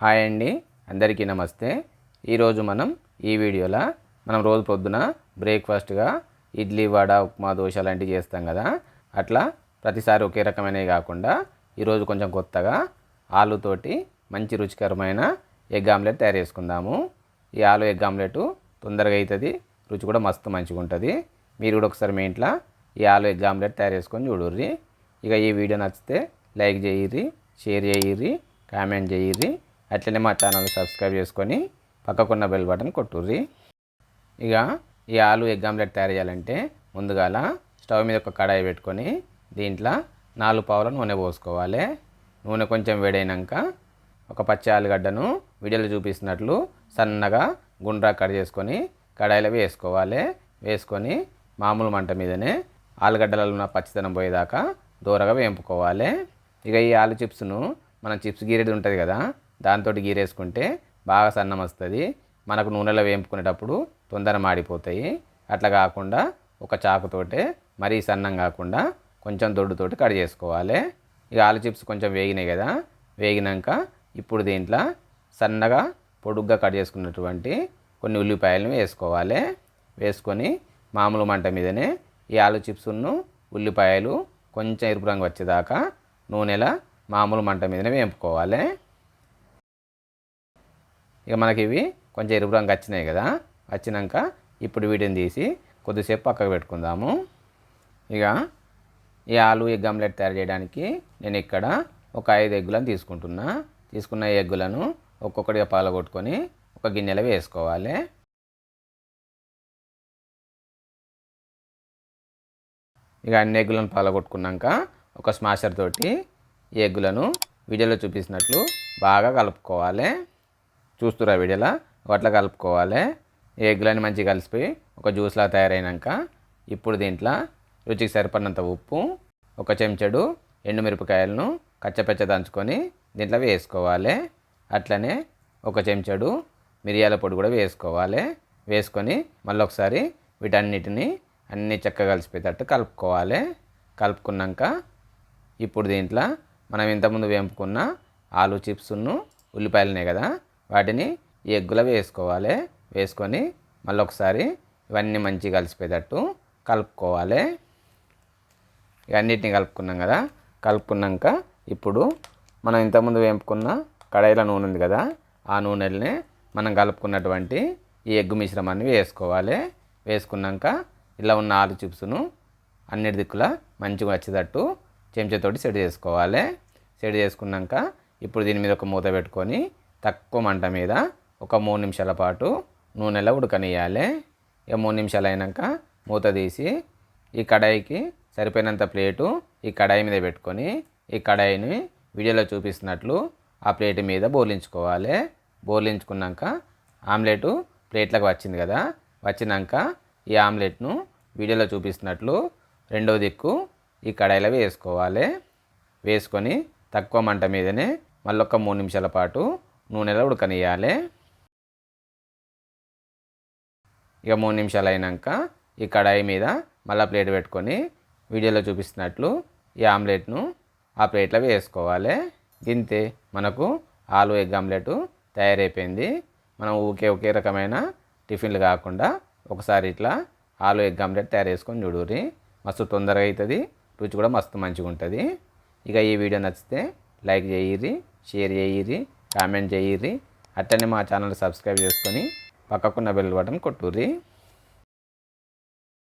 Hi అండి. అందరికీ నమస్తే. ఈరోజు మనం ఈ వీడియోలో మనం రోజు పొద్దున బ్రేక్ఫాస్ట్గా ఇడ్లీ వడ ఉప్మా దోశ లాంటివి చేస్తాం కదా. అట్లా ప్రతిసారి ఒకే రకమైనవి కాకుండా ఈరోజు కొంచెం కొత్తగా ఆలుతోటి మంచి రుచికరమైన ఎగ్ ఆమ్లెట్ తయారు చేసుకుందాము. ఈ ఆలు ఎగ్ ఆమ్లెట్ తొందరగా అవుతుంది రుచి కూడా మస్తు మంచిగా ఉంటుంది. మీరు కూడా ఒకసారి మీ ఇంట్లో ఈ ఆలు ఎగ్ ఆమ్లెట్ తయారు చేసుకొని చూడుర్రి. ఇక ఈ వీడియో నచ్చితే లైక్ చేయిర్రి షేర్ చేయిర్రి కామెంట్ చేయిర్రి. అట్లనే మా ఛానల్ సబ్స్క్రైబ్ చేసుకొని పక్కకున్న బెల్ బటన్ కొట్టుర్రి. ఇక ఈ ఆలు ఎగ్ ఆమ్లెట్ తయారు చేయాలంటే ముందుగాల స్టవ్ మీద ఒక కడాయి పెట్టుకొని దీంట్లో నాలుగు పావుల నూనె పోసుకోవాలి. నూనె కొంచెం వేడైనాక ఒక పచ్చి ఆలుగడ్డను వీడియోలో చూపిస్తున్నట్లు సన్నగా గుండ్రా కట్ చేసుకొని కడాయిలో వేసుకోవాలి. వేసుకొని మామూలు మంట మీదనే ఆలుగడ్డలలో ఉన్న పచ్చిదనం పోయేదాకా దూరగా వేంపుకోవాలి. ఇక ఈ ఆలు చిప్స్ను మనం చిప్స్ గీరేది ఉంటుంది కదా దాంతో గీరేసుకుంటే బాగా సన్నం వస్తుంది. మనకు నూనెలో వేంపుకునేటప్పుడు తొందర మాడిపోతాయి. అట్లా కాకుండా ఒక చాకుతోటే మరీ సన్నం కాకుండా కొంచెం దొడ్డుతోటి కట్ చేసుకోవాలి. ఇక ఆలు చిప్స్ కొంచెం వేగినాయి కదా వేగినాక ఇప్పుడు దీంట్లో సన్నగా పొడుగ్గా కట్ చేసుకున్నటువంటి కొన్ని ఉల్లిపాయలను వేసుకోవాలి. వేసుకొని మామూలు మంట మీదనే ఈ ఆలు చిప్స్ను ఉల్లిపాయలు కొంచెం ఎరుపు రంగు వచ్చేదాకా నూనెల మామూలు మంట మీదనే వేపుకోవాలి. ఇక మనకి ఇవి కొంచెం ఎరుపు రంగు వచ్చినాయి కదా. వచ్చినాక ఇప్పుడు వీటిని తీసి కొద్దిసేపు పక్కకు పెట్టుకుందాము. ఇక ఈ ఆలు ఎగ్ ఆమ్లెట్ తయారు చేయడానికి నేను ఇక్కడ ఒక ఐదు ఎగ్గులను తీసుకుంటున్నా. తీసుకున్న ఎగ్గులను ఒక్కొక్కటిగా పాలగొట్టుకొని ఒక గిన్నెలో వేసుకోవాలి. ఇక అన్ని ఎగ్గులను పాలగొట్టుకున్నాక ఒక స్మాషర్ తోటి ఈ ఎగ్గులను వీడియోలో చూపిస్తున్నట్లు బాగా కలుపుకోవాలి. చూస్తురా వీడియోలో? అట్లా కలుపుకోవాలి. ఎగ్గులని మంచిగా కలిసిపోయి ఒక జ్యూస్లా తయారైనాక ఇప్పుడు దీంట్లో రుచికి సరిపడినంత ఉప్పు ఒక చెంచడు ఎండుమిరపకాయలను కచ్చపెచ్చ దంచుకొని దీంట్లో వేసుకోవాలి. అట్లనే ఒక చెంచడు మిరియాల పొడి కూడా వేసుకోవాలి. వేసుకొని మళ్ళీ ఒకసారి వీటన్నిటిని అన్నీ చక్కగా కలిసిపోయేటట్టు కలుపుకోవాలి. కలుపుకున్నాక ఇప్పుడు దీంట్లో మనం ఇంతకుముందు వేంపుకున్న ఆలు చిప్స్ను ఉల్లిపాయలనే కదా వాటిని ఎగ్గుల ఎగ్గులో వేసుకోవాలి. వేసుకొని మళ్ళీ ఒకసారి ఇవన్నీ మంచిగా కలిసిపోయేటట్టు కలుపుకోవాలి. ఇవన్నిటిని కలుపుకున్నాం కదా. కలుపుకున్నాక ఇప్పుడు మనం ఇంతకుముందు వేపుకున్న కడాయిలో నూనె ఉంది కదా. ఆ నూనెల్ని మనం కలుపుకున్నటువంటి ఈ ఎగ్గు మిశ్రమాన్ని వేసుకోవాలి. వేసుకున్నాక ఇలా ఉన్న ఆలు చిప్స్ను అన్నిటి దిక్కులా మంచిగా వచ్చేటట్టు చెంచాతోటి సెట్ చేసుకోవాలి. సెట్ చేసుకున్నాక ఇప్పుడు దీని మీద ఒక మూత పెట్టుకొని తక్కువ మంట మీద ఒక మూడు నిమిషాల పాటు నూనెలో ఉడకనియాలి ఇక మూడు నిమిషాలు అయినాక మూత తీసి ఈ కడాయికి సరిపోయినంత ప్లేటు ఈ కడాయి మీద పెట్టుకొని ఈ కడాయిని వీడియోలో చూపిస్తున్నట్లు ఆ ప్లేట్ మీద బోలించుకోవాలి. బోర్లించుకున్నాక ఆమ్లెట్ ప్లేట్లకు వచ్చింది కదా వచ్చినాక ఈ ఆమ్లెట్ను వీడియోలో చూపిస్తున్నట్లు రెండో దిక్కు ఈ కడాయిలో వేసుకోవాలి. వేసుకొని తక్కువ మంట మీదనే మళ్ళొక మూడు నిమిషాల పాటు నూనెలో ఉడకనియాలి ఇక మూడు నిమిషాలు అయినాక ఈ కడాయి మీద మళ్ళీ ప్లేట్ పెట్టుకొని వీడియోలో చూపిస్తున్నట్లు ఈ ఆమ్లెట్ను ఆ ప్లేట్లో వేసుకోవాలి. దింతే మనకు ఆలు ఎగ్ ఆమ్లెట్ తయారైపోయింది. మనం ఊకే ఒకే రకమైన టిఫిన్లు కాకుండా ఒకసారి ఇట్లా ఆలు ఎగ్ ఆమ్లెట్ తయారు చేసుకొని చూడుర్రి. మస్తు తొందరగా అవుతుంది రుచి కూడా మస్తు మంచిగా ఉంటుంది ఇక ఈ వీడియో నచ్చితే లైక్ చేయిర్రి షేర్ చేయిర్రి. కామెంట్ చేయిర్రి అట్టనే మా ఛానల్ సబ్స్క్రైబ్ చేసుకొని పక్కకున్న బెల్ బటన్ కొట్టుర్రి.